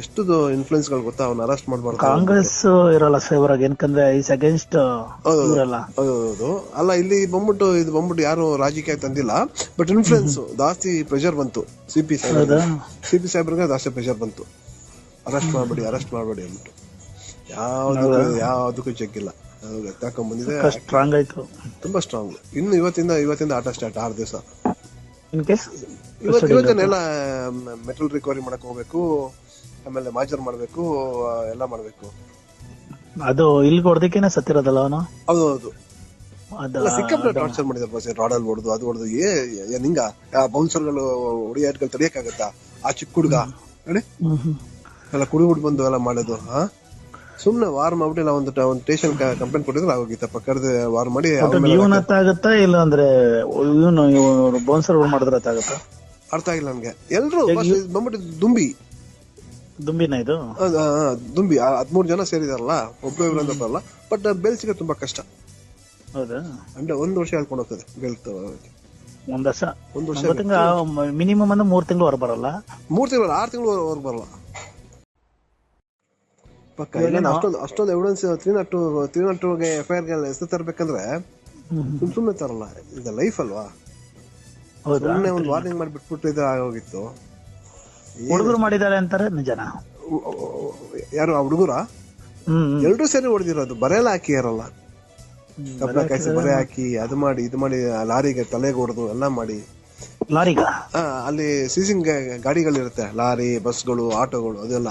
ಎಷ್ಟು ಇನ್ಫ್ಲುಯೆನ್ಸ್ಗಳು ಗೊತ್ತಾ? ಅವ್ನ ಅರೆಸ್ಟ್ ಮಾಡ್ಬಾರ್ದು. ಕಾಂಗ್ರೆಸ್ ಇರಲ್ಲ ಫೇವರ್ ಆಗಿ ಏನಕಂದ್ರೆ ಈಸ್ ಅಗೇನ್ಸ್ಟ್ ಇರಲ್ಲ ಹೌದು ಅಲ್ಲ ಇಲ್ಲಿ ಬಂದ್ಬಿಟ್ಟು ಇದು ಬಂದ್ಬಿಟ್ಟು ಯಾರು ರಾಜಕೀಯ ತಂದಿಲ್ಲ. ಬಟ್ ಇನ್ಫ್ಲುಯೆನ್ಸ್ ಜಾಸ್ತಿ ಪ್ರೆಷರ್ ಬಂತು. ಸಿ ಪಿ ಸಾಹೇಬ್ ಸಿ ಪಿ ಸಾಹೇಬ್ರಿಗೆ ಜಾಸ್ತಿ ಪ್ರೆಷರ್ ಬಂತು. ಅರೆಸ್ಟ್ ಮಾಡಬೇಡಿ ಅರೆಸ್ಟ್ ಮಾಡಬೇಡಿ ಅಂದ್ಬಿಟ್ಟು. ಯಾವ್ದು ಯಾವ್ದಕ್ಕೂ ಚೆಕ್ ಇಲ್ಲ. ಅದು ಎತ್ತಾಕೊಂಡ್ ಬಂದಿದೆ. ಸ್ಟ್ರಾಂಗ್ ಆಯ್ತು. ತುಂಬಾ ಸ್ಟ್ರಾಂಗ್ ಇನ್ನು ಇವತ್ತಿಂದ ಇವತ್ತಿಂದ ಆಟ ಸ್ಟಾರ್ಟ್ ಆರು ದಿವಸ. ಇನ್ ಕೇಸ್ ಇವತ್ತು ಇವತ್ತನ್ನೆಲ್ಲ ಮೆಟಲ್ ರಿಕವರಿ ಮಾಡಕ್ ಹೋಗ್ಬೇಕು ಆಮೇಲೆ ಮಾಜರ್ ಮಾಡ್ಬೇಕು ಎಲ್ಲ ಮಾಡ್ಬೇಕು. ಅದು ಇಲ್ಲಿ ಹೊಡೆದಕ್ಕೇನೆ ಸತ್ತಿರೋದಲ್ಲ ಅವನು? ಹೌದು ಹೌದು ಸಿಕ್ಕಾಪಟ್ಟೆ ಟಾರ್ಚರ್ ಮಾಡಿದ್ರೆ ಬಸ್ ರಾಡಲ್ ಹೊಡೆದು ಅದು ಹೊಡೆದು ಏ ಏನ್ ಹಿಂಗ ಆ ಬೌನ್ಸರ್ಗಳು ಹೊಡಿಯಾಟ್ಗಳು ತಡಿಯಕ್ಕಾಗತ್ತಾ? ಆ ಚಿಕ್ಕ ಹುಡುಗ? ನೋಡಿ. ಎಲ್ಲ ಕುಡಿಬಿಟ್ಟು ಬಂದು ಎಲ್ಲ ಮಾಡೋದು ಹಾ ಸುಮ್ನೆ ವಾರ್ ಮಾಡ್ಬಿಟ್ಟು ಇಲ್ಲ ಒಂದು ಒಂದು ಸ್ಟೇಷನ್ ಕಂಪ್ಲೇಂಟ್ ಕೊಟ್ಟಿದ್ರೆ ಆಗೋಗಿತ್ತಪ್ಪ ಕರೆದು ವಾರ್ ಮಾಡಿ ಇವನ್ ಹತ್ತಾಗತ್ತಾ ಇಲ್ಲ ಅಂದ್ರೆ ಇವನು ಬೌನ್ಸರ್ ಬೋನ್ಸರ್ ಮಾಡಿದ್ರೆ ಹತ್ತಾಗತ್ತಾ ಅರ್ಥ ಆಗಿಲ್ಲ ನನ್ಗೆ. ಎಲ್ರು ಬಂದ್ಬಿಟ್ಟು ದುಂಬಿ. ದುಂಬಿನ ಇದು? ದುಂಬಿ. ಹದ್ಮೂರು ಜನ ಸೇರಿದಾರಲ್ಲ ಒಬ್ಬ ಇಬ್ರು ಅಂತ ಬರಲ್ಲ ಬಟ್ ಬೆಲ್ ಸಿಗೋದು ತುಂಬಾ ಕಷ್ಟ. ಹೌದಾ? ಅಂದ್ರೆ ಒಂದ್ ವರ್ಷ ಹೇಳ್ಕೊಂಡು ಹೋಗ್ತದೆ ಬೆಲ್ ಒಂದ್ ವರ್ಷ? ಒಂದು ವರ್ಷ ಮಿನಿಮಮ್ ಅಂದ್ರೆ ಮೂರ್ ತಿಂಗಳು ಹೊರ ಬರಲ್ಲ? ಮೂರ್ ತಿಂಗಳು ಆರು ತಿಂಗಳು ಹೊರ ಬರಲ್ಲ. ಪಕ್ಕ. ಇಲ್ಲ ಅಷ್ಟೊಂದು ಅಷ್ಟೊಂದು evidence three not two three not ಟೂಗೆ F I ಆರ್ಗೆ ಹೆಸರು ತರಬೇಕಂದ್ರೆ. ಸುಮ್ ಸುಮ್ಮನೆ ತರಲ್ಲ. ಇದು ಲೈಫ್ ಅಲ್ವಾ? ಸುಮ್ಮನೆ ಒಂದು ವಾರ್ನಿಂಗ್ ಮಾಡಿ ಬಿಟ್ಬಿಟ್ಟು ಇದು ಆಗೋಗಿತ್ತು. ಹುಡುಗರು ಮಾಡಿದ್ದಾರೆ ಅಂತಾರೆ ನಿಜನಾ? ಯಾರು ಆ ಹುಡುಗರ? ಹ್ಮ್. ಸೇರಿ ಹೊಡೆದಿರೋದು. ಬರೆಯಲ್ಲ ಹಾಕಿ ಇರಲ್ಲ ಹ್ಮ್. ಕಬ್ಬಳ ಕಾಯಿಸಿ ಬರೆ ಹಾಕಿ ಅದು ಮಾಡಿ ಇದು ಮಾಡಿ ಲಾರಿಗೆ ತಲೆಗೆ ಹೊಡೆದು ಎಲ್ಲ ಮಾಡಿ. ಲಾರಿಗ? ಅಲ್ಲಿ ಸೀಸಿಂಗ್ ಗಾಡಿಗಳಿರುತ್ತೆ. ಲಾರಿ ಬಸ್ಗಳು ಆಟೋಗಳು ಅದೆಲ್ಲ.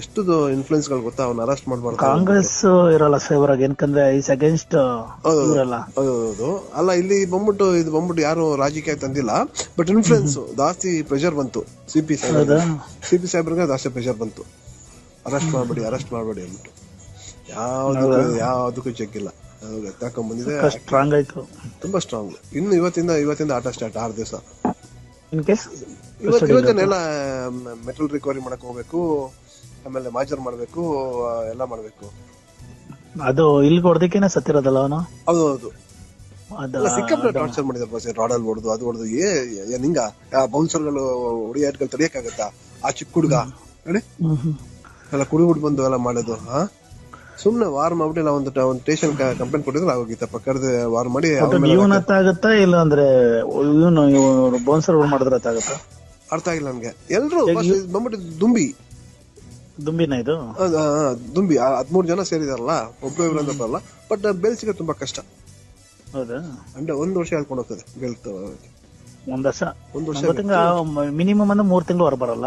ಎಷ್ಟು ಇನ್ಫ್ಲುಯೆನ್ಸ್ಗಳು ಗೊತ್ತಾ? ಅವ್ನ ಅರೆಸ್ಟ್ ಮಾಡ್ಬಾರ್ದು. ಕಾಂಗ್ರೆಸ್ ಇರಲ್ಲ ಫೇವರ್ ಆಗಿ ಏನಕಂದ್ರೆ ಇಸ್ ಅಗೇನ್ಸ್ಟ್ ಹೌದು. ಇವರಲ್ಲ. ಅಲ್ಲ ಇಲ್ಲಿ ಬಂದ್ಬಿಟ್ಟು ಇದು ಬಂದ್ಬಿಟ್ಟು ಯಾರು ರಾಜಕೀಯ ತಂದಿಲ್ಲ. ಬಟ್ ಇನ್ಫ್ಲುಯೆನ್ಸ್ ಜಾಸ್ತಿ ಪ್ರೆಷರ್ ಬಂತು. ಸಿಪಿ ಸಾಹೇಬ್ ಸಿಪಿ ಸಾಹೇಬ್ರಿಗೆ ಜಾಸ್ತಿ ಪ್ರೆಷರ್ ಬಂತು. ಅರೆಸ್ಟ್ ಮಾಡಬೇಡಿ ಅರೆಸ್ಟ್ ಮಾಡಬೇಡಿ ಅಂದ್ಬಿಟ್ಟು. ಯಾವ್ದು ಯಾವ್ದಕ್ಕೂ ಚೆಕ್ ಇಲ್ಲ. ಎತ್ತಾಕೊಂಡ್ ಬಂದಿದೆ. ಸ್ಟ್ರಾಂಗ್ ಆಯ್ತು. ತುಂಬಾ ಸ್ಟ್ರಾಂಗ್ ಇನ್ನು ಇವತ್ತಿಂದ ಇವತ್ತಿಂದ ಆಟ ಸ್ಟಾರ್ಟ್ ಆರು ದಿವಸ. ಇನ್ ಕೇಸ್ ಇವತ್ತು ಇವತ್ತನ್ನೆಲ್ಲ ಮೆಟಲ್ ರಿಕವರಿ ಮಾಡಕ್ ಹೋಗ್ಬೇಕು. ಆಮೇಲೆ ಮಾಜರ್ ಮಾಡ್ಬೇಕು ಎಲ್ಲ ಮಾಡ್ಬೇಕು. ಅದು ಇಲ್ಲಿ ಹೊಡೆದಕ್ಕೇನೆ ಸತ್ತಿರೋದಲ್ಲ ಅವನು? ಹೌದು ಹೌದು ಎಲ್ಲ ಸಿಕ್ಕಾಪಟ್ಟೆ ಟಾರ್ಚರ್ ಮಾಡಿದ್ದಾರೆ ಬಸ್ ರಾಡಲ್ ಹೊಡೆದು ಅದು ಹೊಡೆದು ಏ ಏನ್ ಹಿಂಗ ಆ ಬೌನ್ಸರ್ಗಳು ಹೊಡಿಯಾಟ್ಗಳು ತಡಿಯಕ್ಕಾಗತ್ತಾ? ಆ ಚಿಕ್ಕ ಹುಡುಗ ನೋಡಿ ಹ್ಮ್ ಕುಡಿ ಎಲ್ಲ ಕುಡಿಬಿಟ್ಟು ಬಂದು ಎಲ್ಲ ಮಾಡೋದು ಹಾ ಸುಮ್ನೆ ವಾರ್ ಮಾಡ್ಬಿಟ್ಟು ಇಲ್ಲ ಒಂದು ಒಂದು ಸ್ಟೇಷನ್ ಕಂಪ್ಲೇಂಟ್ ಕೊಟ್ಟಿದ್ರೆ ಆಗೋಗಿತ್ತಪ್ಪ ಪಕ್ಕದ ವಾರ್ ಮಾಡಿ ಇವನ್ ಹತ್ತಾಗತ್ತಾ ಇಲ್ಲ ಅಂದ್ರೆ ಇವನು ಬೌನ್ಸರ್ ಮಾಡಿದ್ರೆ ಹತ್ತಾಗತ್ತಾ ಅರ್ಥ ಆಗಿಲ್ಲ ನಮ್ಗೆ ಎಲ್ರು ಬಂದ್ಬಿಟ್ಟು ದುಂಬಿ. ದುಂಬಿನ ಇದು? ದುಂಬಿ ಹದ್ಮೂರು ಜನ ಸೇರಿದಾರಲ್ಲ ಒಬ್ಬರು ಬರಲ್ಲ ಬಟ್ ಬೆಲ್ಸಿಗೆ ಸಿಗೋದು ತುಂಬಾ ಕಷ್ಟ. ಹೌದಾ? ಅಂದ್ರೆ ಒಂದ್ ವರ್ಷ ಹೇಳ್ಕೊಂಡು ಹೋಗ್ತದೆ ಬೆಲ್ತ ಒಂದ್ ವರ್ಷ? ಒಂದ್ ವರ್ಷ ತಿಂಗಳು ಮಿನಿಮಮ್ ಅಂದ್ರೆ ಮೂರ್ ತಿಂಗಳು ಹೊರ ಬರಲ್ಲ?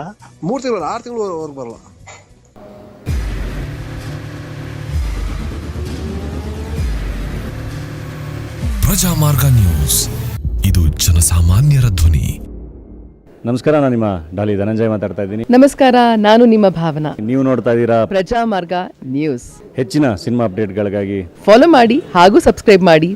ಮೂರ್ ತಿಂಗಳು ಆರು ತಿಂಗಳು ಹೊರ ಬರಲ್ಲ. ಪ್ರಜಾಮಾರ್ಗ ನ್ಯೂಸ್. ಇದು ಜನಸಾಮಾನ್ಯರ ಧ್ವನಿ. ನಮಸ್ಕಾರ ನಾನು ನಿಮ್ಮ ಡಾಲಿ ಧನಂಜಯ ಮಾತಾಡ್ತಾ ಇದ್ದೀನಿ. ನಮಸ್ಕಾರ ನಾನು ನಿಮ್ಮ ಭಾವನಾ. ನೀವು ನೋಡ್ತಾ ಇದ್ದೀರಾ ಪ್ರಜಾಮಾರ್ಗ ನ್ಯೂಸ್. ಹೆಚ್ಚಿನ ಸಿನಿಮಾ ಅಪ್ಡೇಟ್ಗಳಿಗಾಗಿ ಫಾಲೋ ಮಾಡಿ ಹಾಗೂ ಸಬ್ಸ್ಕ್ರೈಬ್ ಮಾಡಿ.